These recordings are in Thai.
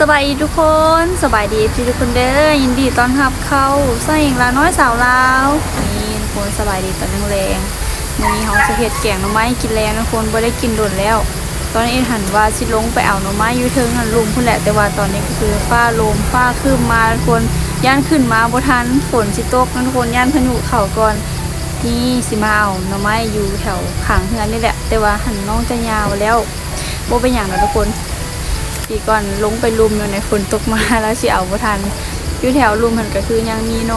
สบายดีทุกคนสบายดีพี่ทุกคนเด้อยินดีต้อนรับเข้าใส่ลาน้อยสาวลาวนี่ทุกคนสบายดีตอนแรงๆวันนี้เขาจะเฮ็ดแกงหน่อไม้กินแล้วทุกคนบ่ได้กินโดนแล้ว ตอนนี้หันว่าสิลงไปเอาหน่อไม้อยู่เทิงหันลุมพุ่นแหละแต่ว่าตอนนี้ก็คือฟ้าลมฟ้าคืมมาทุกคนย่านขึ้นมาบ่ทันฝนสิตกทุกคนย่านพายุเข้าก่อนนี่สิมาเอาหน่อไม้อยู่แถวขางเฮือนนี่แหละ แต่ว่าหันน้องจะยาวแล้วโบ่เป็นอย่างนะทุกคนีก่อนลงไปลุมอยู่ในฝนตกมาแล้วสิเอาบ่ทันอยู่แถวลุมหันก็คือยังมีโน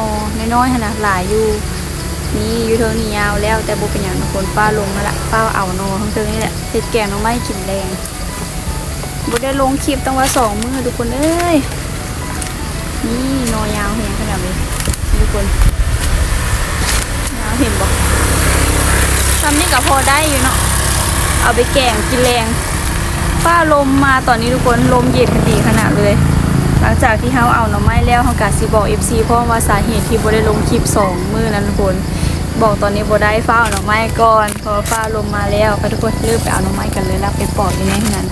น้อยๆหันนะหลายอยู่นี่อยู่เทิงนี่ยาวแล้วแต่บ่เป็นอย่างทุกคนฟ้าลงมาละฟ้าเอาโนทั้งเทิงนี่แหละเฮ็ดแกงน่องไม้กินแรงบ่ได้ลงคลิปตั้งว่าสองมื้อทุกคนเอ้ยนี่โนยาวเห็นขนาดนี้ทุกคนน้ำเห็นบอกทำนี่ก็พอได้อยู่เนาะเอาไปแกงกินแรง ฟ้าลมมาตอนนี้ทุกคนลมเย็นกันดีขนาดเลย หลังจากที่เฮาเอาหน่อไม้แล้วเฮากาสิบอก FC เพราะว่าสาเหตุที่บ่ได้ลงคลิปสองมือนั้นทุกคน บอกตอนนี้บ่ได้ฟ้าเอาหน่อไม้ก่อนพอฟ้าลมมาแล้วก็ทุกคนรีบไปเอาหน่อไม้กันเลยแล้วไปปอกอยู่ในนั้น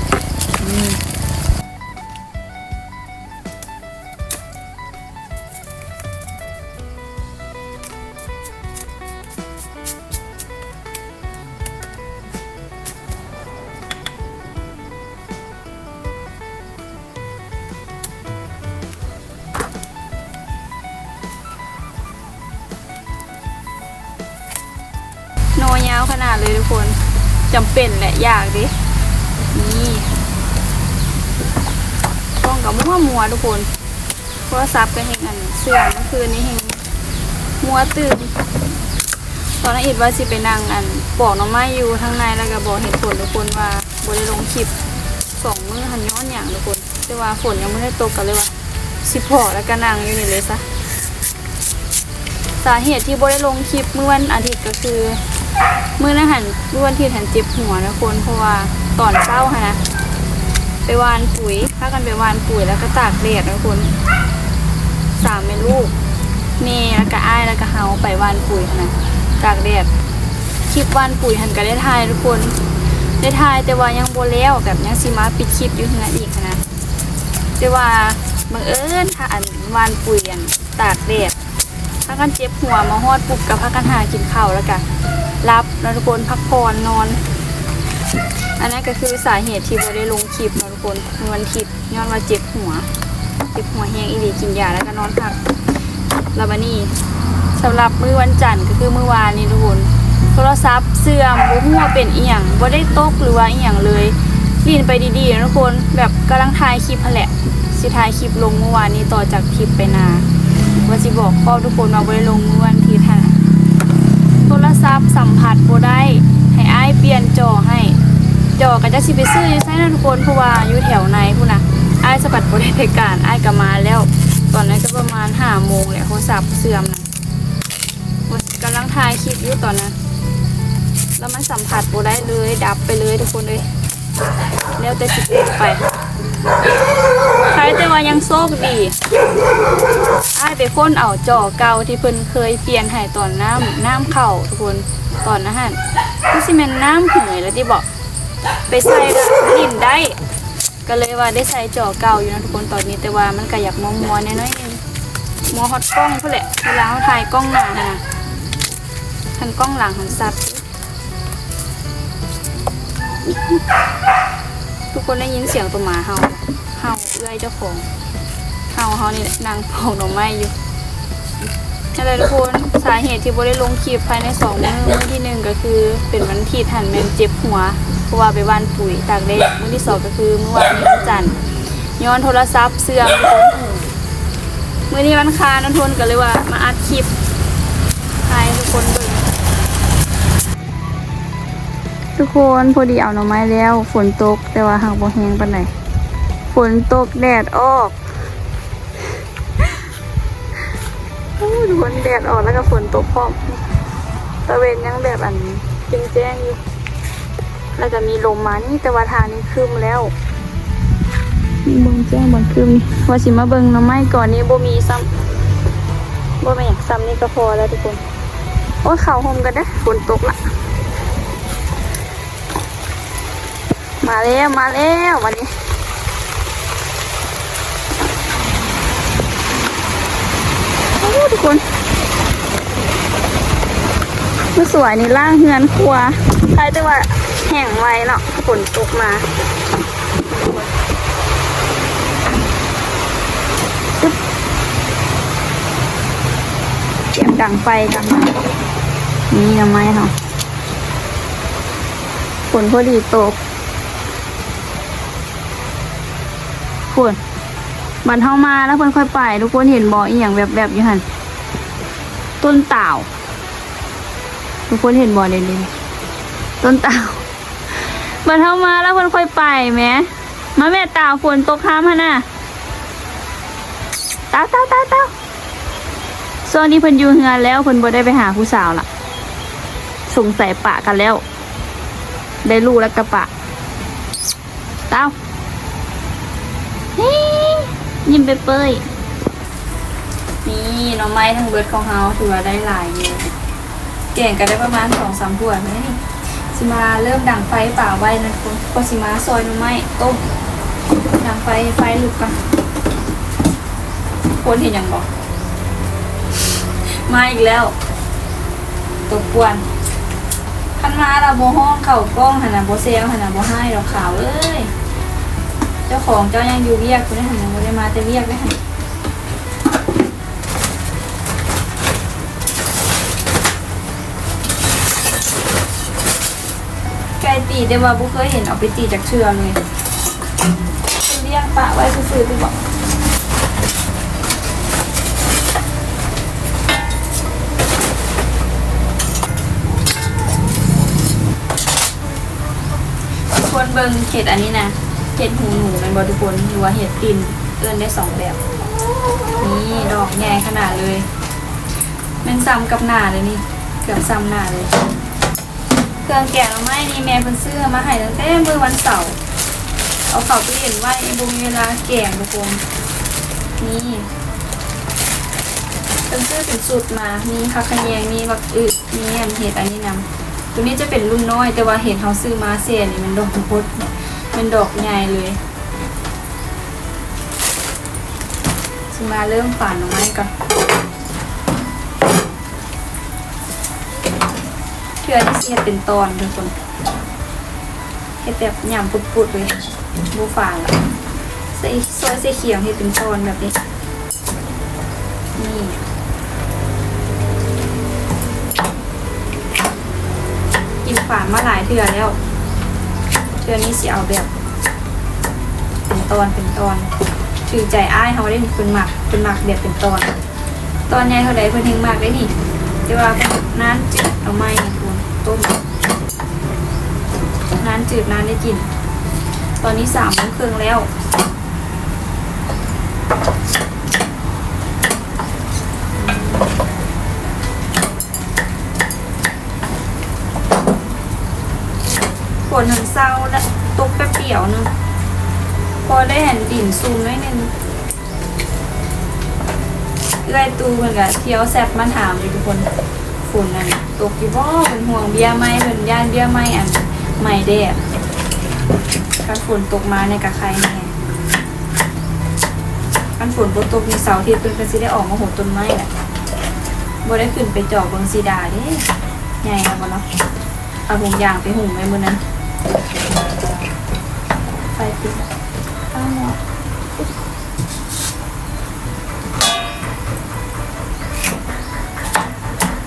ขนาดเลยทุกคนจำเป็นแหละอยากดินี่กล้องกับมัวมัวทุกคนโทรศัพท์ก็เฮงอันเสื่อมเมื่อคืนนี้เฮงมัวตื่นตอนนั้นอิดว่าสิไปนั่งอันบอกน้องไม้อยู่ทางในแล้วก็บอกเหตุผลทุกคนว่าบได้ลงคลิปสองมือหันย้อนอย่างทุกคนแต่ว่าฝนยังไม่ได้ตกกันเลยว่าสิพอแล้วก็นั่งอยู่นี่เลยซะสาเหตุที่บ่ได้ลงคลิปเมื่อวันอาทิตย์ก็คือ เมื่อนั้นหันเมื่อวันที่หันเจ็บหัวนะคนเพราะว่าตอนเช้าค่ะนะไปวานปุ๋ยพากันไปวานปุ๋ยแล้วก็ตากแดดนะคนสามแม่ลูกเมย์แล้วก็อ้ายแล้วก็เฮาไปวานปุ๋ยนะตากแดดคลิปวานปุ๋ยหันก็ได้ถ่ายทุกคน ได้ถ่ายแต่ว่ายังโบแล้วกับยังสิมาปิดคลิปอยู่ทีนั่นอีกนะแต่ว่าบังเอิญถ้าอันวานปุ๋ยอันตากแดดพักกันเจ็บหัวมาฮอดปุ๊บกับพักกันหากินข้าวแล้วกัน รับแล้วทุกคนพักผ่อนนอน อันนั้นก็คือสาเหตุที่เราได้ลงคลิปนะทุกคนวันทิตย์ย้อนว่าเจ็บหัว เจ็บหัวแห้งอีหลีกินยาแล้วก็นอนพักแล้วบันนี้สำหรับมื้อวันจันทร์ก็คือมื้อวานนี้ทุกคนโทรศัพท์เสื่อมบ่ฮู้ว่าเป็นเอียงบ่ได้ตกหรือว่าเอียงเลยลินไปดีๆนะทุกคนแบบกำลังถ่ายคลิปแหละสิถ่ายคลิปลงเมื่อวานนี้ต่อจากคลิปไปนาว่าสิบอกข้อทุกคนมาบ่ได้ลงเมื่อวันที่ ศัพท์สัมผัสบ่ได้ให้อ้ายเปลี่ยนจอให้ จอก็จะสิไปซื้ออยู่ไสนะทุกคนเพราะว่าอยู่แถวในพุ่นน่ะอ้ายสะบัดบ่ได้ไปการอ้ายก็มาแล้ว ตอนนั้นก็ประมาณ5โมงแหละโทรศัพท์เสื่อมนะว่ากำลังถ่ายคลิปอยู่ตอนนั้นแล้วมันสัมผัสบ่ได้เลยดับไปเลยทุกคนเลยแล้วแต่สิไป ใครแต่ว่ายังโชคดีไอ้ไปค้นเอาจ่อเก่าที่เพิ่นเคยเปลี่ยนให้ตอนน้ำน้ำเข่าทุกคนตอนนั้นหั่นคือสิแม่นน้ำเหยแล้วที่บอกไปใส่ลิ่นได้ก็เลยว่าได้ใส่จ่อเก่าอยู่นะทุกคนตอนนี้แต่ว่ามันก็อยากมัวมัวๆน้อยๆนึงมัวฮอตกล้องเพื่อแหละเวลาเขาถ่ายกล้องหน้าหั่นะทันกล้องหลังหันสัตว์ ทุกคนได้ยินเสียงตัวหมาเห่าเห่าเอื้อยเจ้าของเฮาเฮานี่นางปอกหน่อไม้อยู่นั่นแหละทุกคนสาเหตุที่โบได้ลงคลิปภายในสองมือมือที่หนึ่งก็คือ เป็นวันที่ทันแมนเจ็บหัวเพราะว่าไปบ้านปุ๋ยตากแดดมือที่สองก็คือเมื่อวานนี้วันจันทร์ย้อนโทรศัพท์เสื่อมมือนี้วันคานนนทนก็เลยว่ามาอัดคลิป ทุกคนพอดีเอาหน่อไม้แล้ว ฝนตกแต่ว่าหากบ่แห้งปานใดฝนตกแดดออกโอ้ยทุกคนแดดออกแล้วก็ฝนตกพร้อมตะเวนยังแบบอันแจ้งแจ้งๆอยู่แล้วก็มีลมมานี่แต่ว่าทางนี้ครึมแล้วมีเบิ่งแจ้งเบิ่งครึมว่าสิมาเบิงหน้ำไม้ก่อนนี้บ่มีซ้ำบ่แม่อยากซ้ำนี่ก็พอแล้วทุกคนโอ้เข่าหมกันเด้อฝนตกละ มาแล้วมาแล้ววันนี้โอ้ทุกคนมันสวยนี่ล่างเฮือนครัวใครแต่ว่าแห้งไวเนาะฝนตกมาเสียบดังไฟกันนี่ทำไมเนาะฝนพอดีตก ฝนบันเทามาแล้วเพิ่นค่อยไป ทุกคนเห็นบ่ออีหยังแบบๆอยู่หันต้นเต่าทุกคนเห็นบ่อเด่นๆต้นเต่าบันเทามาแล้วเพิ่นค่อยไปแหมมาแม่เต่าฝนตกค้ามหั่นน่ะเต่าเต่าเต่าเต่าช่วงนี้เพิ่นอยู่เฮือนแล้วเพิ่นบ่ได้ไปหาผู้สาวล่ะสงสัยปะกันแล้ว ได้ลูกแล้วกระปะเต่า ยิ้มไปเปยนี่หน่อไม้ทั้งเบิร์ดของเฮาถือว่าได้หลายอยู่เก่งก็ได้ประมาณสองสามถ้วยไหมสิมาเริ่มดังไฟป่าไว้นะคุณก็สิมาซอยหน่อไม้ต้มดังไฟไฟลุกกันคนเห็นอย่างบอกมาอีกแล้วตัวกวนขันมาเราโบห้องเข่ากล้องหันนะโบเซลหันนะโบให้ดอกขาวเอ้ย จ้าของเจ้ายังอยู่เวียกคุณได้หันม่ได้มาแต่เวียกได้หันไก่ตีแต่ว่าบุเคยเห็นเอาไปตีจากเชือเลยเลี้ยงปะไว้ซื่อๆไปบอกคนเบิ่งเห็ดอันนี้นะ ห็ดหูหนูเป็นบอทุกคนหรือว่าเห็ดตินเอื้อนได้สองแบบ นี่ดอกใหญ่ขนาดเลย มันซ้ำกับหนาเลยนี่ เกือบซ้ำหนาเลย เครื่องแกะเราไม่นี่แม่เพิ่นซื้อมาให้ตั้งแต่เมื่อวันเสาร์ เอาเข้าไปเห็นไว้บุมีเวลาแกงทุกคน นี่เพิ่นซื้อเป็นสูตรมา มีผักขะแยงมีบักอึมีอันเห็ดอันนี้นำตัวนี้จะเป็นรุ่นน้อยแต่ว่าเห็ดเขาซื้อมาเสียนี่มันดอกพุด เป็นดอกใหญ่เลยสิมาเริ่มฝานหน่อไม้ก่อนเชื่อที่เสียเป็นตอนทุกคนเฮ็ดแบบหยำปุดๆเลยบูฝานละใส่ซอยใส่เขียงให้เป็นตอนแบบนี้นี่กินฝานมาหลายเทื่อแล้ว เทือนี้สิเอาแบบเป็นตอนเป็นตอนถือใจอ้ายเขาได้เป็นหมักเป็นหมักแบบเป็นตอน ตอนใหญ่เท่าใดเพิ่นเฮงมากได้นี่แต่ว่าเพิ่นน้ำจืดเอาไม้คุณต้มน้ำจืดน้ำได้กิน ตอนนี้สามโมงครึ่งแล้ว ฝนหันเศร้าและตกแป๊บเดียวนึงพอได้เห็นดินซูมน้อยหนึงเอื้อยตูเหมือนกับเที่ยวแซบมาถามอยู่ทุกคนฝนนั่นตกอยู่บ่เป็นห่วงเบี้ยไหมเป็นย่านเบี้ยไหมอันไม่แดดการฝนตกมาในกะใครแน่การฝนบ่ตกมีเสาทิตย์เป็นก็สิได้ออกมาโหดต้นไม้แหละบ่ได้ขึ้นไปจอกเบิงสีดาเด้ใหญ่แล้วบ่เนาะเอาถุงยางไปหุ่มไว้มื้อนั้น ไฟติดอ้าวหมด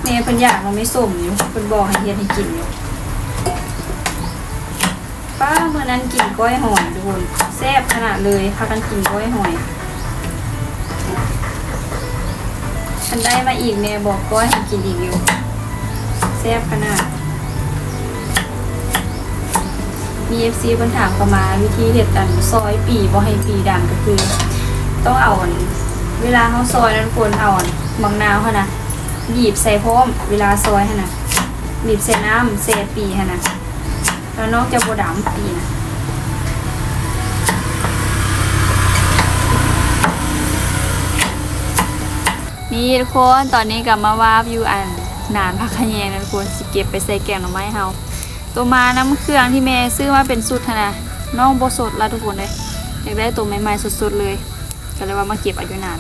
เมย์เพิ่นอยากมันไม่สมอยู่เพิ่นบอกให้เฮ็ดให้กินอยู่ป้าเมื่อนั้นกินก้อยหอยทุกคนแซ่บขนาดเลยพากันกินก้อยหอยฉันได้มาอีกเมย์บอกก้อยให้กินอีกอยู่แซ่บขนาด มีเอฟซีคนถามเข้ามาวิธีเห็ดอันซอยปีบ่ให้ปีดำก็คือ ต้องเอาอันเวลาเขาซอยนั้นควรเอาอันบางนาวค่ะนะบีบใส่พร้อม เวลาซอยค่ะนะบีบใส่น้ำเศษปีค่ะนะแล้วนอกจากบดำปีนะนี่ทุกคนตอนนี้กลับมาวาบอยู่อันนานพักขะแยงนะทุกคนสิเก็บไปใส่แกงหน่อไม้เฮา ตัวมาน้ำเครื่องที่แม่ซื้อมาเป็นสุดนะน้องโบสดแล้วทุกคนเลยอยากได้ตัวใหม่ๆสดๆเลยก็เลยว่ามาเก็บอายุนาน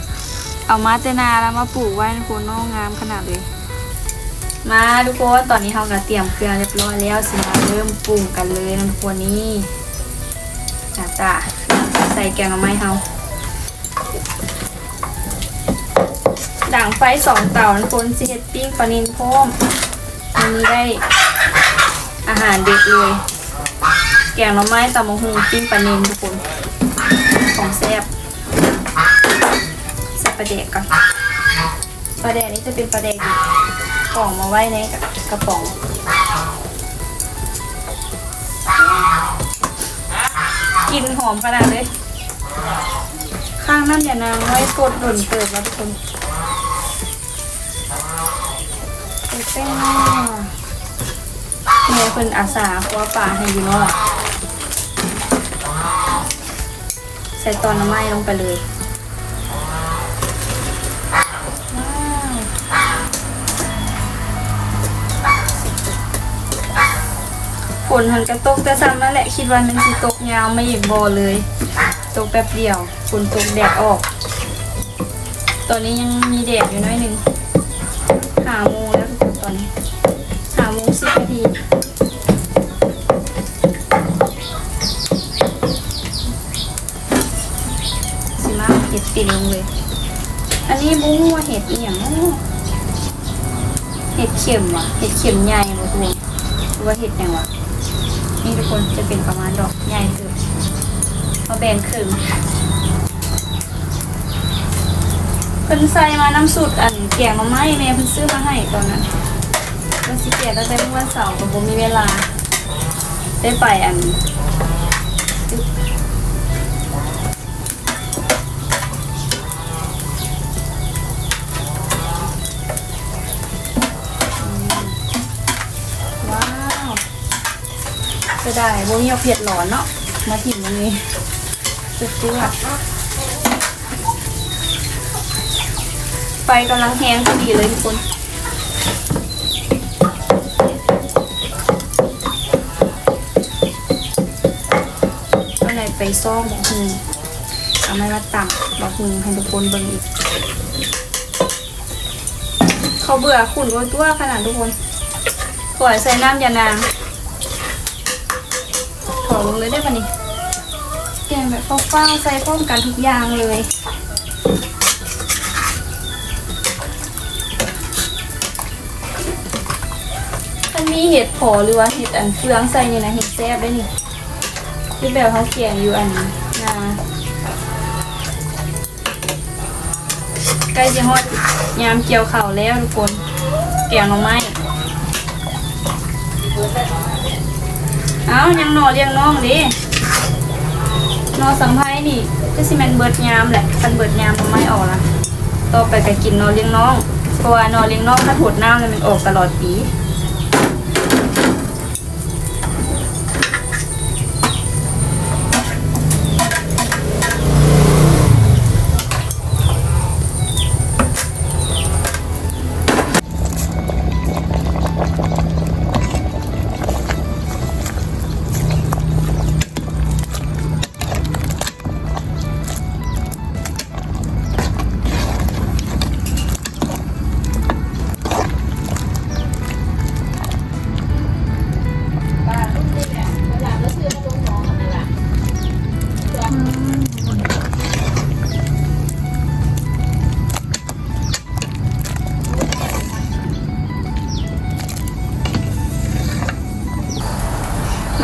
เอามาเตนาแล้วมาปลูกไว้ทุกคนน้องงามขนาดเลย มาทุกคนตอนนี้เราก็เตรียมเครื่องเรียบร้อยแล้วสิมาเริ่มปรุงกันเลยนะทุกคนนี่จ้จ้าใส่แกงหน่อไม้เราด่างไฟสองเตาทุกคนสิเฮ็ดปิ้งปลานินพร้อมอันนี้ได้ อาหารเด็กเลย แกงหน่อไม้ตำมะฮุงปิ้งปลาเนนทุกคน ของแซ่บใส่ปลาแดกก่อนปลาแดกนี้จะเป็นปลาแดกกล่องมาไว้ในกระป๋องกลินหอมขนาดเลยข้างน้ำอย่านางไว้กดหล่นเติบแล้วทุกคนใส่แป้งนั เมียเพิ่นอาสาคว้าป่าให้อยู่เนาะใส่ตอนน้ำไม้ลงไปเลยฝนหันกระตกแต่ซ้ำนั่นแหละ คิดว่ามันสิตกยาวไม่หยิบบอเลย ตกแป๊บเดียวฝนตกแดดออก ตอนนี้ยังมีแดดอยู่น้อยหนึ่งหาโมงแล้วทุกคนตอนนี้หาโมงสิบนาที อีหยังเนาะเห็ดเข็มว่ะเห็ดเข็มใหญ่มาทุกคนหรือว่าเห็ดหยังวะนี่ทุกคนจะเป็นประมาณดอกใหญ่คือมาแบ่งครึ่งเพิ่นใส่มาน้ำสูตรอันแกงมาไหม้แม่เพิ่นซื้อมาให้ตอนนั้นวันสิแกะตั้งแต่เมื่อวันเสาร์ก็บ่มีเวลา ได้ไปอัน ได้โบมีเอาเผ็ดหลอนเนาะ มาถิ่มตรงนี้สุดยอดไฟกำลังแห้งพอดีเลยทุกคนก็เลยไปซ่อมบอกฮึงเอาไม่มาต่ำบอกฮึงให้ทุกคนเบิ่งอีก เขาเบื่อขุ่นตัวตัวขนาดทุกคนขวดใส่น้ำยานาง ขอลงเลยได้ปะนี่แกงแบบเฝ้าๆใส่พร้อมกันทุกอย่างเลยมันมีเห็ดผอหรือว่าเห็ดอันเฟืองใส่นี่นะเห็ดแซ่บได้นี่ที่แบบเขาเขียนอยู่อันนาใกล้จะฮอดยามเกี่ยวข่าแล้วทุกคนแกงหน่อไม้ เอายังนอเลี้ยงน้องดินอสังไพ่นี่ก็สิแมนเบิดยามแหละคันเบิดยามทำไมออกละต่อไปก็กินนอเลี้ยงน้องเพราะว่านอเลี้ยงน้องถ้าถดน้ำแล้วมันออกตลอดปี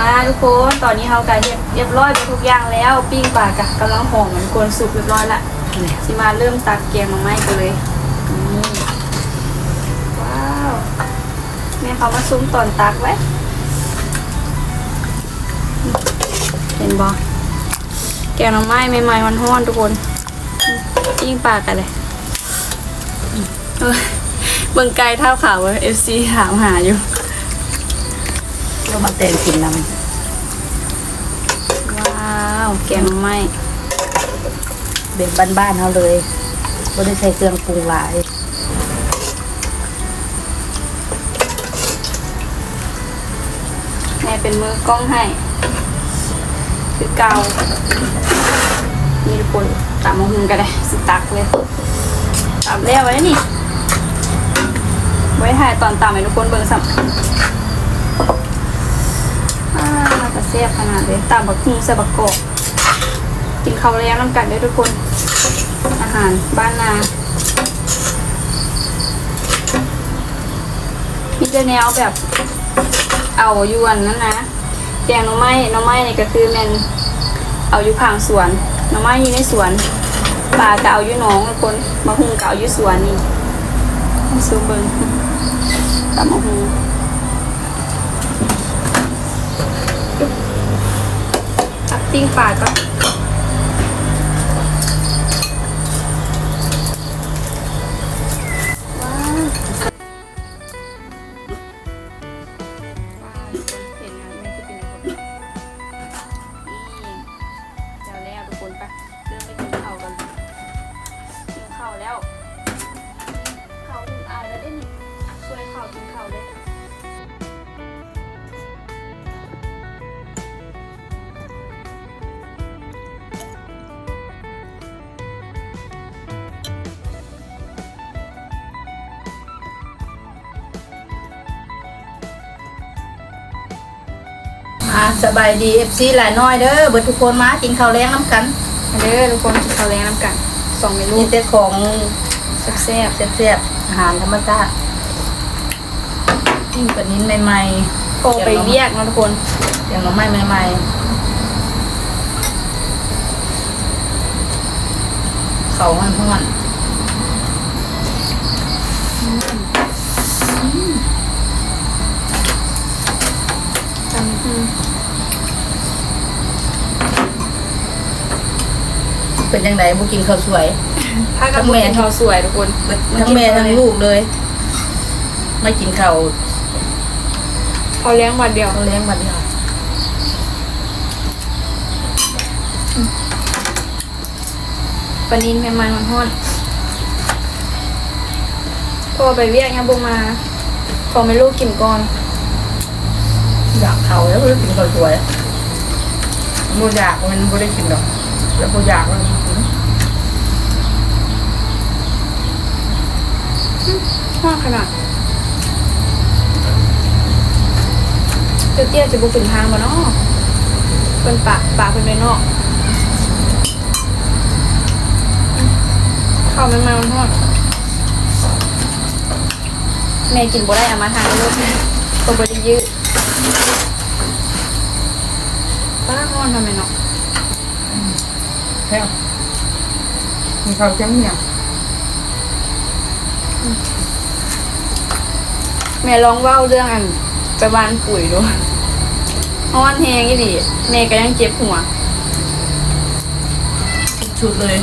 มาทุกคนตอนนี้เขากะเรียบเรียบร้อยไปทุกอย่างแล้ว ปิ้งปลากะกำลังหอมเหมือนกวนสุกเรียบร้อยละสิมาเริ่มตักแกงมาไม้กันเลยนี่ว้าวแม่เขามาซุ้มตอนตักไว้เห็นบอแกงน่อไม้ใหม่ๆมันห้อนๆทุกคนปิ้งปลากันเลยเออเบิ่งไกลเท่าขาวเอฟซีถามหาอยู่ มาแต่งกินน้ว้าวแกงหน่อไม้ำเป็นบ้านๆเขาเลยไม่ได้ใส่เครื่องปรุงหลายแม่เป็นมือกล้องให้ คือเกานี่ทุกคนตามมาหุงกันเลยสิตักเลยตำแล้วไว้นี่ ไว้ถ่ายตอนตำให้ทุกคนเบิ่งสัมอ่า แซ่บขนาดเลยตำบักหุ่งใส่บักกอกกินข้าวแล้งน้ำกันเด้วยทุกคน อาหารบ้านนามีแต่แนวแบบเอายวนนั่นนะแกงหน่อไม้หน่อไม้นี่ก็คือแมนเอาอยู่ข้างสวนหน่อไม้อยู่ในสวนปลาก็เอาอยู่หนองทุกคนมะฮุงก็เอาอยู่สวนนี่ซูมเบิงกับมะฮุง ติ่งปลาก็ สบายดีเอฟซีหลายน้อยเด้อเบิดทุกคนมากินข้าวแรงน้ำกันมาเด้อทุกคนกินข้าวแรงน้ำกันสองเมนูมีแต่ของแซ่บแซ่บๆอาหารธรรมชาติกินปลานิ้นใหม่ๆโตไปเรียกเนาะทุกคนๆอย่างหน่อไม้ใหม่ๆเขาห้อนๆ เป็นยังไงบุกินข้าวสวย ถ้ากับทั้งแม่แม่ทอสวยทุกคนทั้งแม่ทั้งลูกเลย ไม่กินข้าวเขาเลี้ยงวันเดียวเขาเลี้ยงวันเดียวปลานินแม่มันมันห้อนโทรไปเรียกยังบุมาขอไม่ลูกกินก่อน อยากเขาแล้วไม่ได้กินข้าวสวยโมอยากมันไม่ได้กินหรอก แล้วโมอยากมันกินห้อขนาดเตี้ยๆจะบุกถึงทางมาเนาะเป็นปากปากเป็นไปนอกข้าวมันมันมันห้อนแม่กินบ่ได้เอามาทานลูกตัวบไดิยืดป้าห้อนทำไมเนาะ แล้วมีข้าวเจ้าเนี่ยแม่ลองเว้าเรื่องอันไปวานปุ๋ยดูห้อนแหงอีหลีแม่ก็ยังเจ็บหัว ชุดเลย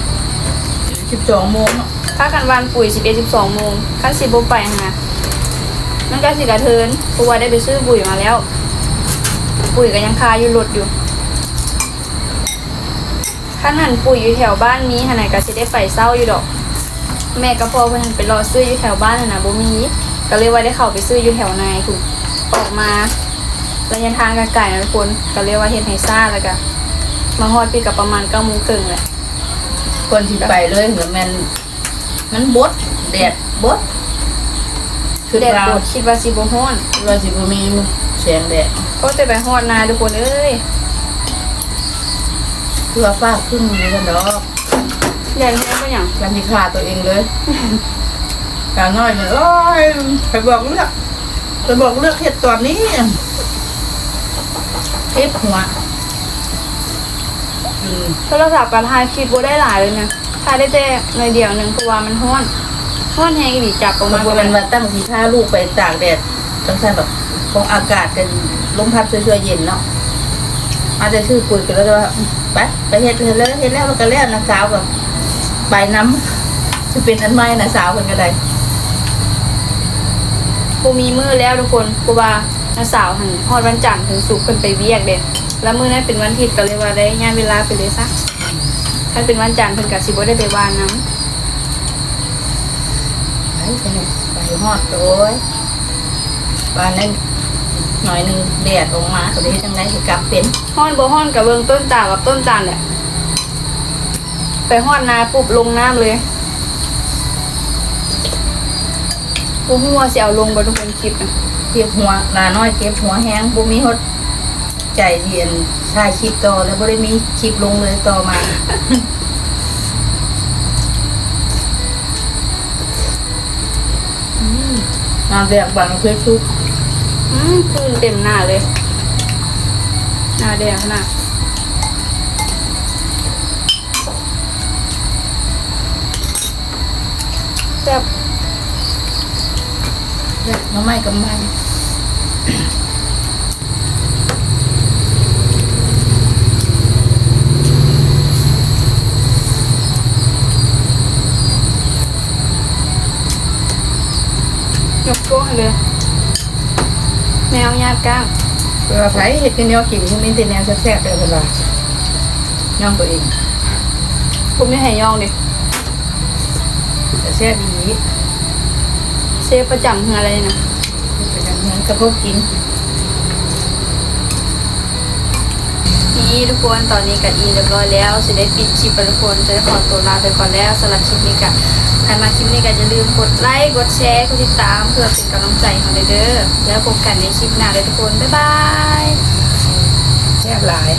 สิบสองโมงเนาะถ้ากันวานปุ๋ยสิบเอ็ดสิบสองโมงขั้นสิบโไปหั่นนะนั่นก็สิกระเทินเพราะว่าได้ไปซื้อปุ๋ยมาแล้ว ปุ๋ยก็ยังคาอยู่รถอยู่ ขั้นหันปุ๋ยอยู่แถวบ้านนี้หันไหนก็สิได้ไปเศร้าอยู่ดอก แม่ก็พอเพิ่นไปรอซื้ออยู่แถวบ้านน่ะนะบ่มีก็เลยว่าได้เข้าไปซื้ออยู่แถวในถูกออกมาระยะทางไกลๆนะทุกคนก็เลยว่าเฮ็ดให้ซ่าแล้วก็มาฮอดพี่กับประมาณเก้าโมงครึ่งแหละคนที่ไปเลยเหมือนมันมันบดแดดบดคือแดดเราโดดคิดว่าสิบ่ฮ้อนเราสิบมีแสงแดดก็จะไปฮอดนาทุกคนเอ้ยเพื่อฟ้าขึ้นนี่กันดอกใหญ่แท้ก็อย่างยันที่ขาตัวเองเลยการน้อยเนี่ยโอ้ยไปบอกเลือกไปบอกเลือกเห็ดตอนนี้เทปหัวอืมโทรศัพท์กับถ่ายคลิปบ่ได้หลายเลยนะถ่ายได้แต่ในอยเดียวหนึงเพราะว่ามันฮ้อนฮ้อนแฮงอีหลีจับออกมัมานบ่ก็แมัมันนว่าตั้งสีผ้าลูกไปตากแดดตั้งแต่แบบของอากาศกันลมพัดช่วยๆเย็นเนาะ อาจจะชื่อคุยกันแล้วว่าไปไปเฮ็ดเฮ็ดแล้วเฮ็ดแล้วมันก็แล้วนะสาวแบบไปน้ำจะเป็นอันไม้นะสาวคนก็ได้บ่มีมือแล้วทุกคนเพราะว่าน้าสาวหันฮอดวันจันทร์ถึงศุกร์เพิ่นไปเวียกเด้แล้วมื้อนั้นเป็นวันอาทิตย์ก็เลยว่าได้งานเวลาไปเลยซะถ้าเป็นวันจันทร์เพิ่นก็สิบ่ได้ไปว่านน้ำไปไปเนี่ยไปฮอดโอ้ยบ้านนั้น หน่อยหนึ่งแดดออกมาก็เลยจังไรสิกลับเป็นฮ้อนบ่ฮ้อนกับเบิ่งต้นตาลกับต้นจานแหละไปฮ้อนนาปุ๊บลงน้ำเลยกูหัวาสิเอาลงบ่ทุกคนคลิปนะเก็บหัวลาน้อยเก็บหัวแห้งบ่มีฮดใจเรียนถ่ายคลิปต่อแล้วบ่ได้มีคลิปลงเลยต่อมาน้ำแดงบางเพื่อชุบ อืมพุงเต็มหน้าเลย หน้าแดงขนาดแซ่บน้ำไม้กับมันยกโก้ให้เลย แมวญาติก้างเวลาไผเห็ดกันเดียวกินคือมีแต่แนวแซ่บๆเลยเวลาย่องตัวเองผมไม่ให้ย่องดิแต่แซ่บดีเซฟประจำคืออะไรนะเป็นอย่างนั้นกระพกกิน นี่ทุกคนตอนนี้กับอีเรียบร้อยแล้วสิได้ปิดคลิปไปทุกคนจะได้ขอตัวลาไปก่อนแล้วสำหรับคลิปนี้กับใครมาคลิปนี้ก็อย่าลืมกดไลค์กดแชร์กดติดตามเพื่อเป็นกำลังใจของเด้อแล้วพบกันในคลิปหน้าเลยทุกคนบ๊ายบายแซ่บหลาย